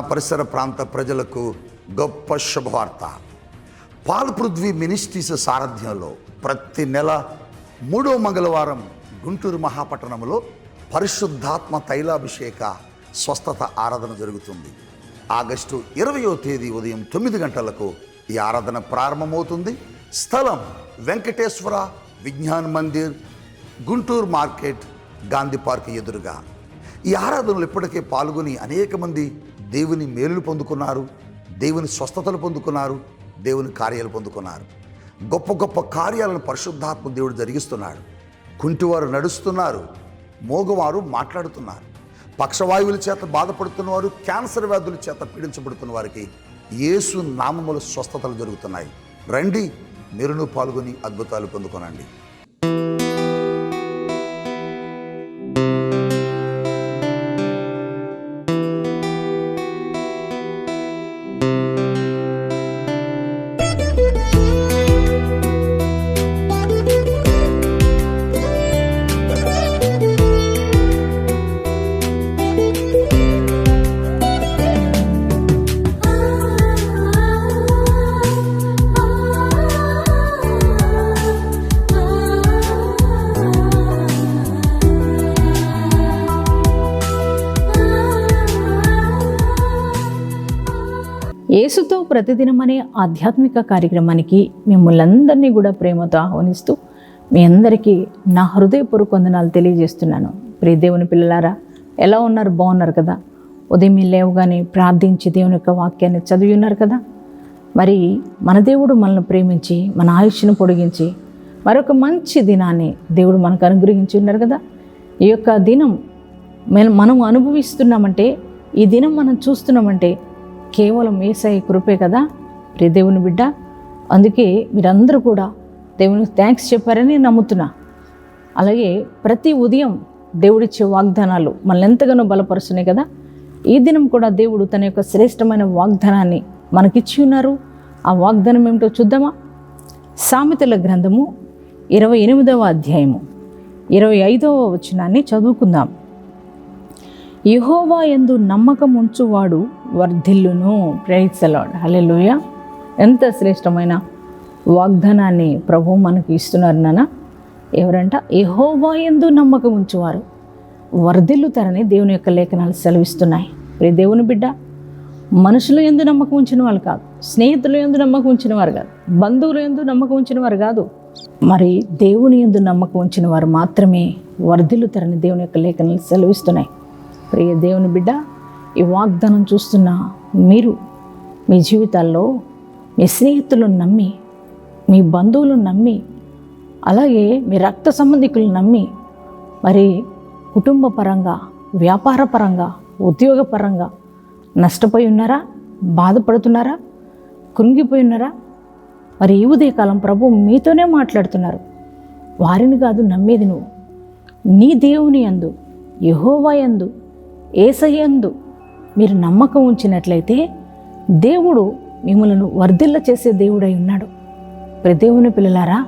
పరిసర ప్రాంత ప్రజలకు గొప్ప శుభవార్త. పాల్పృథ్వీ మినిస్ట్రీస్ సారథ్యంలో ప్రతి నెల మూడో మంగళవారం గుంటూరు మహాపట్టణంలో పరిశుద్ధాత్మ తైలాభిషేక స్వస్థత ఆరాధన జరుగుతుంది. ఆగస్టు ఇరవయో తేదీ ఉదయం తొమ్మిది గంటలకు ఈ ఆరాధన ప్రారంభమవుతుంది. స్థలం వెంకటేశ్వర విజ్ఞాన్ మందిర్ గుంటూరు మార్కెట్ గాంధీ పార్క్ ఎదురుగా. ఈ ఆరాధనలు ఇప్పటికే పాల్గొని అనేక మంది దేవుని మేలులు పొందుకున్నారు దేవుని స్వస్థతలు పొందుకున్నారు దేవుని కార్యాలు పొందుకున్నారు. గొప్ప గొప్ప కార్యాలను పరిశుద్ధాత్మ దేవుడు జరిగిస్తున్నాడు. కుంటివారు నడుస్తున్నారు మోగవారు మాట్లాడుతున్నారు. పక్షవాయువుల చేత బాధపడుతున్నవారు క్యాన్సర్ వ్యాధుల చేత పీడించబడుతున్న వారికి యేసు నామములు స్వస్థతలు జరుగుతున్నాయి. రండి మీరును పాల్గొని అద్భుతాలు పొందుకోనండి. యేసుతో ప్రతిదినం అనే ఆధ్యాత్మిక కార్యక్రమానికి మిమ్మల్ని కూడా ప్రేమతో ఆహ్వానిస్తూ మీ అందరికీ నా హృదయపూర్వక వందనాలు తెలియజేస్తున్నాను. ప్రియ దేవుని పిల్లలారా ఎలా ఉన్నారు? బాగున్నారు కదా? ఉదయం లేవగానే ప్రార్థించి దేవుని యొక్క వాక్యాన్ని చదివి ఉన్నారు కదా? మరి మన దేవుడు మనల్ని ప్రేమించి మన ఆయుష్ను పొడిగించి మరొక మంచి దినాన్ని దేవుడు మనకు అనుగ్రహించి ఉన్నారు కదా? ఈ యొక్క దినం మనం అనుభవిస్తున్నామంటే ఈ దినం మనం చూస్తున్నామంటే కేవలం ఏసఐ కృపే కదా? ప్రియ దేవుని బిడ్డ అందుకే మీరందరూ కూడా దేవునికి థ్యాంక్స్ చెప్పారని నమ్ముతున్నా. అలాగే ప్రతి ఉదయం దేవుడిచ్చే వాగ్దానాలు మనల్ని ఎంతగానో బలపరుస్తున్నాయి కదా? ఈ దినం కూడా దేవుడు తన యొక్క శ్రేష్టమైన వాగ్దానాన్ని మనకిచ్చి ఉన్నారు. ఆ వాగ్దానం ఏమిటో చూద్దామా? సామెతల గ్రంథము ఇరవై ఎనిమిదవ అధ్యాయము. ఇరవై ఐదవ వచనాన్ని చదువుకుందాం. యహోవా ఎందు నమ్మకం ఉంచువాడు వర్ధిల్లును. ప్రయత్నించేలాడు హలే లూయ ఎంత శ్రేష్టమైన వాగ్దానాన్ని ప్రభు మనకి ఇస్తున్నారు నాన్న ఎవరంట? యహోవా ఎందు నమ్మకం ఉంచువారు వర్ధిల్లుతారని దేవుని యొక్క లేఖనాలు సెలవిస్తున్నాయి. ప్రే దేవుని బిడ్డ మనుషులు ఎందు నమ్మకం ఉంచిన వాళ్ళు కాదు స్నేహితులు ఎందు నమ్మకం ఉంచిన వారు కాదు బంధువులు ఎందు నమ్మకం ఉంచిన వారు కాదు. మరి దేవుని ఎందు నమ్మకం ఉంచిన వారు మాత్రమే వర్ధిల్లుతారని దేవుని యొక్క లేఖనాలు సెలవిస్తున్నాయి. ప్రియ దేవుని బిడ్డ ఈ వాగ్దానం చూస్తున్న మీరు మీ జీవితాల్లో మీ స్నేహితులను నమ్మి మీ బంధువులను నమ్మి అలాగే మీ రక్త సంబంధికులను నమ్మి మరి కుటుంబ పరంగా వ్యాపార పరంగా ఉద్యోగపరంగా నష్టపోయి ఉన్నారా? బాధపడుతున్నారా? కృంగిపోయి ఉన్నారా? మరి ఈ ఉదయకాలం ప్రభు మీతోనే మాట్లాడుతున్నారు. వారిని కాదు నమ్మేది నువ్వు. నీ దేవుని యందు యహోవా యందు ఏసయందు మీరు నమ్మకం ఉంచినట్లయితే దేవుడు మిమ్మలను వర్ధిల్ల చేసే దేవుడై ఉన్నాడు. ప్రదేవుని పిల్లలారా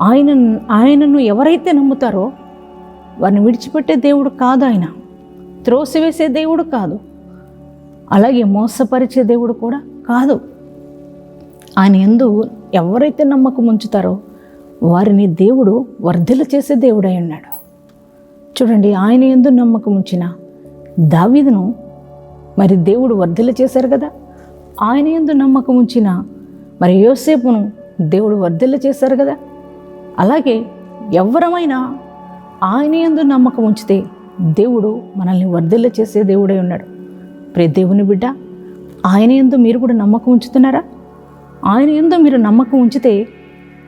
ఆయన ఆయనను ఎవరైతే నమ్ముతారో వారిని విడిచిపెట్టే దేవుడు కాదు ఆయన. త్రోసివేసే దేవుడు కాదు. అలాగే మోసపరిచే దేవుడు కూడా కాదు. ఆయన ఎందు ఎవరైతే నమ్మకం ఉంచుతారో వారిని దేవుడు వర్ధిల చేసే దేవుడై ఉన్నాడు. చూడండి ఆయన ఎందు నమ్మకం ఉంచినా దావీదును మరి దేవుడు వర్ధిల చేశారు కదా? ఆయన ఎందు నమ్మకం ఉంచిన మరి యోసేపును దేవుడు వర్ధిల్ల చేశారు కదా? అలాగే ఎవరమైనా ఆయన ఎందు నమ్మకం ఉంచితే దేవుడు మనల్ని వర్ధిల్ల చేసే దేవుడై ఉన్నాడు. ప్రే దేవుని బిడ్డ ఆయన ఎందు మీరు కూడా నమ్మకం ఉంచుతున్నారా? ఆయన ఎందు మీరు నమ్మకం ఉంచితే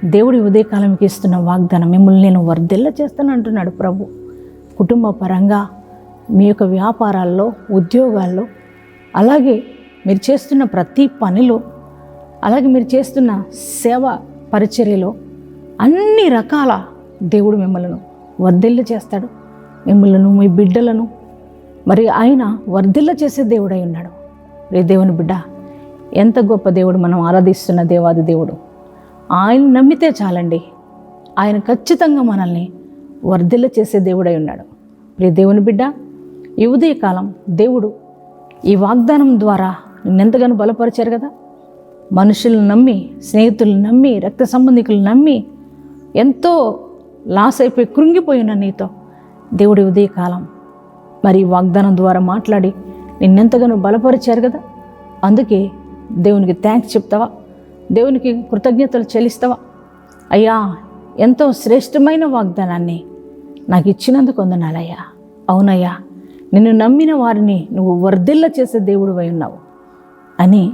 దేవుడి ఉదయకాలంకి ఇస్తున్న వాగ్దానం మిమ్మల్ని నేను వర్ధిల్ల చేస్తాను అంటున్నాడు ప్రభు. కుటుంబ పరంగా మీ యొక్క వ్యాపారాల్లో ఉద్యోగాల్లో అలాగే మీరు చేస్తున్న ప్రతి పనిలో అలాగే మీరు చేస్తున్న సేవ పరిచర్యలో అన్ని రకాల దేవుడు మిమ్మల్ని వర్ధిల్ల చేస్తాడు. మిమ్మల్ని మీ బిడ్డలను మరి ఆయన వర్ధిల్ల చేసే దేవుడై ఉన్నాడు. రే దేవుని బిడ్డ ఎంత గొప్ప దేవుడు మనం ఆరాధిస్తున్న దేవాది దేవుడు. ఆయన నమ్మితే చాలండి. ఆయన ఖచ్చితంగా మనల్ని వర్ధిల్ల చేసే దేవుడై ఉన్నాడు. ప్రియ దేవుని బిడ్డ ఈ ఉదయకాలం దేవుడు ఈ వాగ్దానం ద్వారా నిన్నెంతగానో బలపరిచారు కదా? మనుషులను నమ్మి స్నేహితులను నమ్మి రక్త సంబంధికులు నమ్మి ఎంతో లాస్ అయిపోయి కృంగిపోయిన నీతో దేవుడి ఉదయకాలం మరి వాగ్దానం ద్వారా మాట్లాడి నిన్నెంతగానో బలపరిచారు కదా? అందుకే దేవునికి థ్యాంక్స్ చెప్తావా? దేవునికి కృతజ్ఞతలు చెల్లిస్తావా? అయ్యా ఎంతో శ్రేష్టమైన వాగ్దానాన్ని నాకు ఇచ్చినందుకు వందనాలయ్యా. అవునయ్యా నిన్ను నమ్మిన వారిని నువ్వు వర్ధిల్ల చేసే దేవుడు అయి ఉన్నావు అని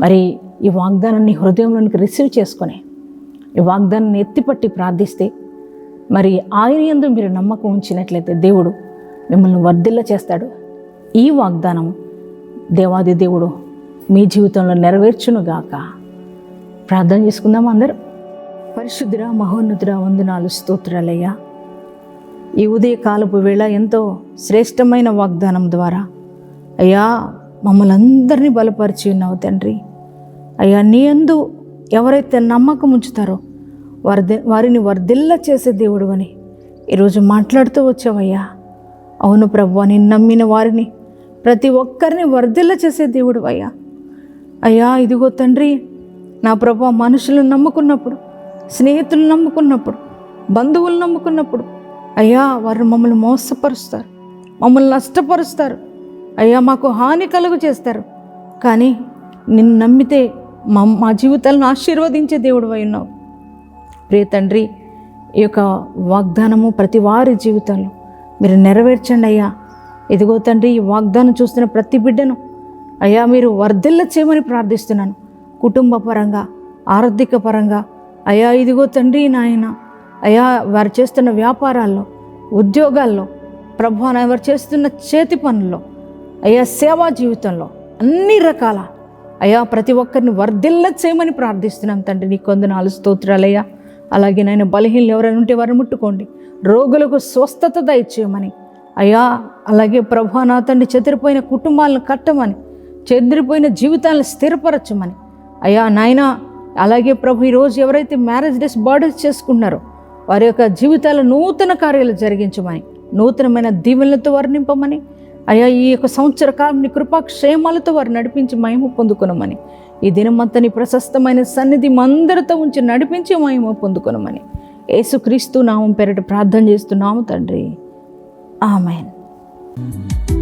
మరి ఈ వాగ్దానాన్ని హృదయంలోనికి రిసీవ్ చేసుకొని ఈ వాగ్దానాన్ని ఎత్తిపట్టి ప్రార్థిస్తే మరి ఆయన యందు మీరు నమ్మకం ఉంచినట్లయితే దేవుడు మిమ్మల్ని వర్ధిల్ల చేస్తాడు. ఈ వాగ్దానం దేవాది దేవుడు మీ జీవితంలో నెరవేర్చునుగాక. ప్రార్థన చేసుకుందాం అందరూ? పరిశుద్ధురా మహోన్నతురా వందనాలు స్తోత్రాలయ్యా. ఈ ఉదయ కాలపు వేళ ఎంతో శ్రేష్టమైన వాగ్దానం ద్వారా అయ్యా మమ్మల్ని అందరినీ బలపరిచి ఉన్నావు తండ్రి. అయ్యా నీ అందు ఎవరైతే నమ్మకం ఉంచుతారో వారి వారిని వర్ధిల్ల చేసే దేవుడు అని ఈరోజు మాట్లాడుతూ వచ్చావయ్యా. అవును ప్రభు నేను నమ్మిన వారిని ప్రతి ఒక్కరిని వర్ధిల్ల చేసే దేవుడు అయ్యా. అయ్యా ఇదిగో తండ్రి నా ప్రభు మనుషులను నమ్ముకున్నప్పుడు స్నేహితులు నమ్ముకున్నప్పుడు బంధువులు నమ్ముకున్నప్పుడు అయ్యా వారు మమ్మల్ని మోసపరుస్తారు మమ్మల్ని నష్టపరుస్తారు. అయ్యా మాకు హాని కలుగు చేస్తారు. కానీ నిన్ను నమ్మితే మా మా జీవితాలను ఆశీర్వదించే దేవుడు అయి ఉన్నావు. ప్రియ తండ్రి ఈ యొక్క వాగ్దానము ప్రతి వారి జీవితంలో మీరు నెరవేర్చండి అయ్యా. ఇదిగో తండ్రి ఈ వాగ్దానం చూస్తున్న ప్రతి బిడ్డను అయ్యా మీరు వర్ధిల్ల చేయమని ప్రార్థిస్తున్నాను. కుటుంబ పరంగా ఆర్థిక పరంగా అయ్యా ఇదిగో తండ్రి నాయన అయ్యా వారు చేస్తున్న వ్యాపారాల్లో ఉద్యోగాల్లో ప్రభు వారు చేస్తున్న చేతి పనుల్లో అయ్యా సేవా జీవితంలో అన్ని రకాల అయ్యా ప్రతి ఒక్కరిని వర్ధిల్ల చేయమని ప్రార్థిస్తున్నాం తండ్రి. నీ కొందనాలు స్తోత్రాలయ్యా అలాగే నాయన బలహీనలు ఎవరైనా ఉంటే వారిని ముట్టుకోండి. రోగులకు స్వస్థత దయచేయమని అయ్యా అలాగే ప్రభు నా తండ్రి చెదిరిపోయిన కుటుంబాలను కట్టమని చెదిరిపోయిన జీవితాలను స్థిరపరచమని అయ్యా నాయన అలాగే ప్రభు ఈరోజు ఎవరైతే మ్యారేజ్ డేస్ బర్త్డేస్ చేసుకున్నారో వారి యొక్క జీవితాల నూతన కార్యాలు జరిగించమని నూతనమైన దీవెనలతో వారు నింపమని అయ్యా ఈ యొక్క సంవత్సర కాలం నీ కృపాక్షేమాలతో వారు నడిపించి మహిమ పొందుకునమని ఈ దినమంతా నీ ప్రశస్తమైన సన్నిధి మందరితో ఉంచి నడిపించి మహిమ పొందుకునమని యేసుక్రీస్తు నామం పేరిట ప్రార్థన చేస్తున్నాము తండ్రి. ఆమెన్.